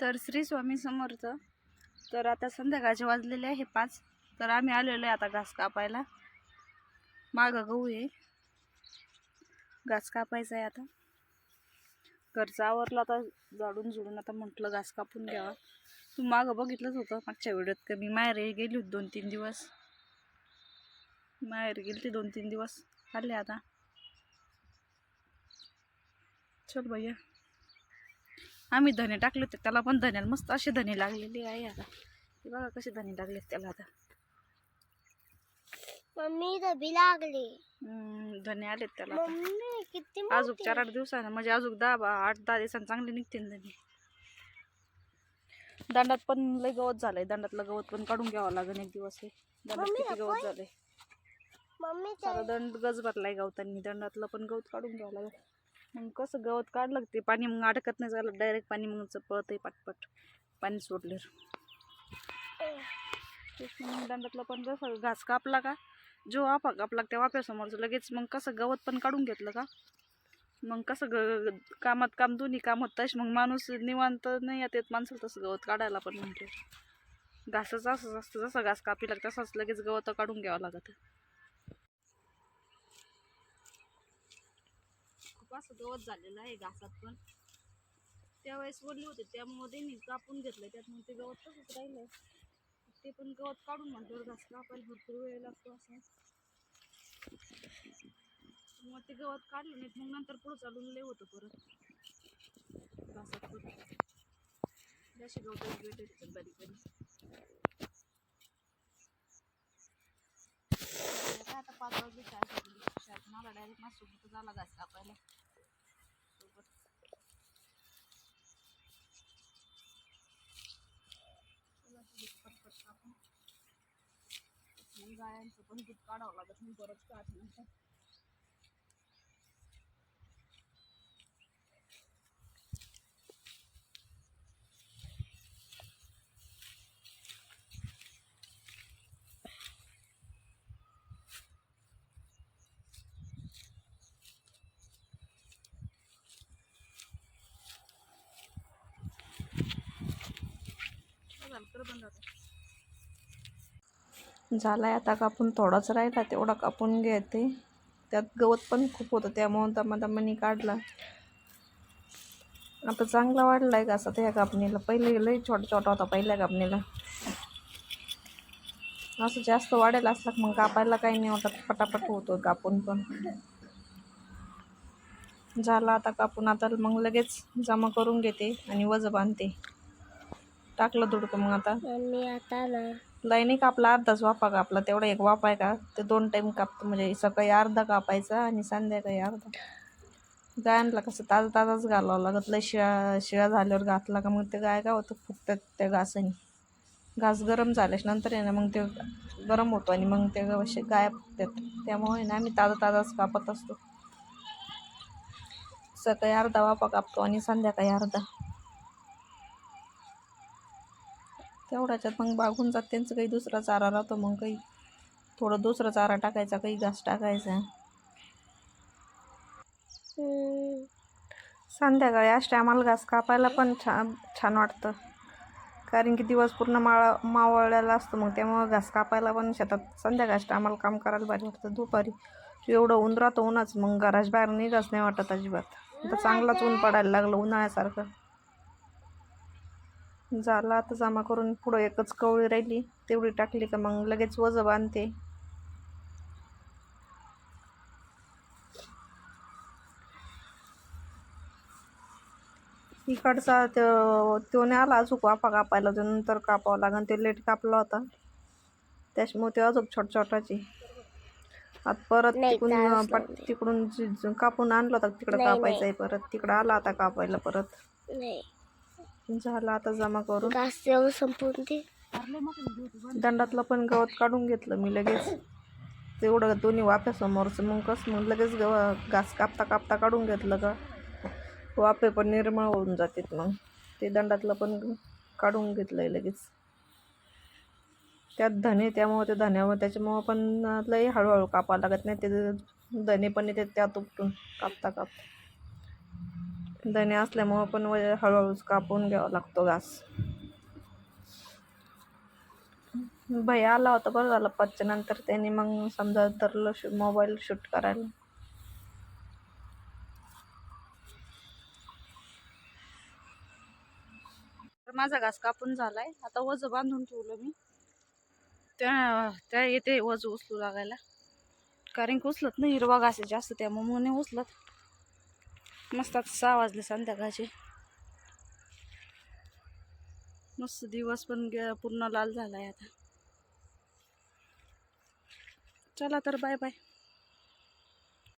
तर श्री स्वामी समर्थ. तर आता संध्याकाळचे वाजलेले आहे पाच. तर आम्ही आलेलो आहे आता घास कापायला. मागं गहू आहे. घास कापायचा आहे आता. घरचा आवरला आता जाडून जुडून आता म्हटलं घास कापून घ्यावा. तू मागं बघितलंच होतं मागच्या व्हिडिओत का मी माहेर गेली होती दोन तीन दिवस. माहेर गेली ती दोन तीन दिवस. आले आता. चल भैया. आम्ही धने टाकले होते त्याला पण धन्याला मस्त असे धने लागलेले आहे आता. हे बघा कसे धने लागले त्याला आता. मम्मी डबी लागली. धने आलेत त्याला किती अजून चार आठ दिवसानं म्हणजे अजून दहा आठ दहा दिवसांनी चांगले निघतील धने. दंडात पण लय गवत झालंय दंडातलं गवत पण काढून घ्यावं लागेल एक दिवस हे. दंडात मम्मी, किती गवत झालंय. सारा दंड गज भरलाय गवतांनी दंडातलं पण गवत काढून घ्यावं लागेल. मग कसं गवत काढलं ते पाणी मग अडकत नाही झालं डायरेक्ट पाणी मग आहे पटपट. पाणी सोडल्यावर. तेच मग दंडातलं पण जसं घास कापला का जो आपा कापला त्या वाफ्यासमोरचं लगेच मग कसं गवत पण काढून घेतलं का? मग कसं ग कामात काम दोन्ही कामात तश मग माणूस निवांत नाही येत माणसं माणसाला तसं गवत काढायला पण म्हणते. घासाचं असंच असतं जसं घास कापी लागतं तसंच लगेच गवत काढून घ्यावं लागतं. खूप असं गवत झालेलं आहे घासात पण. त्यावेळेस वडली होते त्यामुळे त्यांनी कापून घेतलं त्यात मग ते गवत तसंच राहिलं ते पण गवत काढून म्हणतो घास कापायला भरपूर वेळ लागतो असं. मग ते गवत काढलं नाही मग नंतर पुढं चालून लय होतं परत. घासात पण. असे गवत भेटत बरी बारीक बारीक काय आता पाच वाजले चार मला डायरेक्ट माझ्या झाला घास कापायला सोबत चला आता दूध पटपट कापून मग गायांचं पण दूध काढावं लागत नाही बरंच काढल्यानंतर झालं तर बंद होतं झाला आहे आता कापून थोडाच राहिला तेवढा कापून घेते. त्यात गवत पण खूप होतं त्यामुळं दमा दमानी काढला. आता चांगला आहे का असं त्या कापणीला? पहिले लई छोटा छोटा होता पहिल्या कापणीला. असं जास्त वाढेल असला मग कापायला काही नाही वाटत. पटापट होतो कापून पण. झाला आता कापून. आता मग लगेच जमा करून घेते आणि वज बांधते. टाकलं दुडकं मग आता. मी आता ना लाईनी कापला अर्धाच वाफा कापला. तेवढा एक वाफा आहे का? ते दोन टाईम कापतो. म्हणजे सकाळी अर्धा कापायचा आणि संध्याकाळी अर्धा. गायांना कसं ताजा ताजाच घालावं लागत. लय शिळा शिळा झाल्यावर घातला का मग ते गाय काय होतं? फुगतात त्या घासाने. घास गरम झाल्यास नंतर आहे ना मग ते गरम होतो आणि मग ते असे गाय फुगतात त्यामुळे ना आम्ही ताजा ताजाच कापत असतो. सकाळी अर्धा वाफा कापतो आणि संध्याकाळी अर्धा. तेवढ्याच्यात मग बागून जात. त्यांचं काही दुसरा चारा राहतो मग काही. थोडं दुसरा चारा टाकायचा काही घास टाकायचा. संध्याकाळी अशा आम्हाला घास कापायला पण छान छान वाटतं. कारण की दिवस पूर्ण माळा मावळलेला असतो मग त्यामुळं घास कापायला पण शेतात संध्याकाळच्या आम्हाला काम करायला भारी वाटतं. दुपारी एवढं ऊन राहतं ऊनच. मग घराच्या बाहेर निघाच नाही वाटत अजिबात. आता चांगलाच ऊन पडायला लागलं उन्हाळ्यासारखं. झालं आता जमा करून पुढं एकच कवळी राहिली. तेवढी टाकली का मग लगेच वजं बांधते. इकडचा तो तो नाही आला अजून वाफा कापायला तो नंतर कापावं लागेल ते लेट कापला होता. त्याच्यामुळे ते अजून छोट छोटाचे आता परत तिकडून पट. तिकडून जी- जी कापून आणलं होतं तिकडं कापायचं आहे परत. तिकडं आला आता कापायला परत. झालं आता जमा करून. संपून दे. दंडातलं पण गवत काढून घेतलं मी लगेच. तेवढं दोन्ही वाफ्यासमोरचं. मग कसं मग लगेच गव घास कापता कापता काढून घेतलं का? वाफे पण निर्मळ होऊन जातात मग. ते दंडातलं पण काढून घेतलं आहे लगेच. त्यात धने त्यामुळे ते धन्यावर त्याच्यामुळं पण लई हळूहळू कापावं लागत नाही. ते धने पण येते त्यात उपटून कापता कापता. धने असल्यामुळं पण हळूहळूच कापून घ्यावा लागतो घास. भैया आला होता बरं झालं पाचच्या नंतर त्यांनी मग समजा धरलं शू मोबाईल शूट करायला. तर माझा घास कापून झालाय. आता वज बांधून ठेवलं मी. त्या त्या येते वज उचलू लागायला. कारण की उचलत नाही हिरवा घास आहे जास्त त्यामुळे उचलत. मस्त आता सहा वाजले संध्याकाळचे. मस्त दिवस पण गे- पूर्ण लाल झाला आहे आता. चला तर बाय बाय.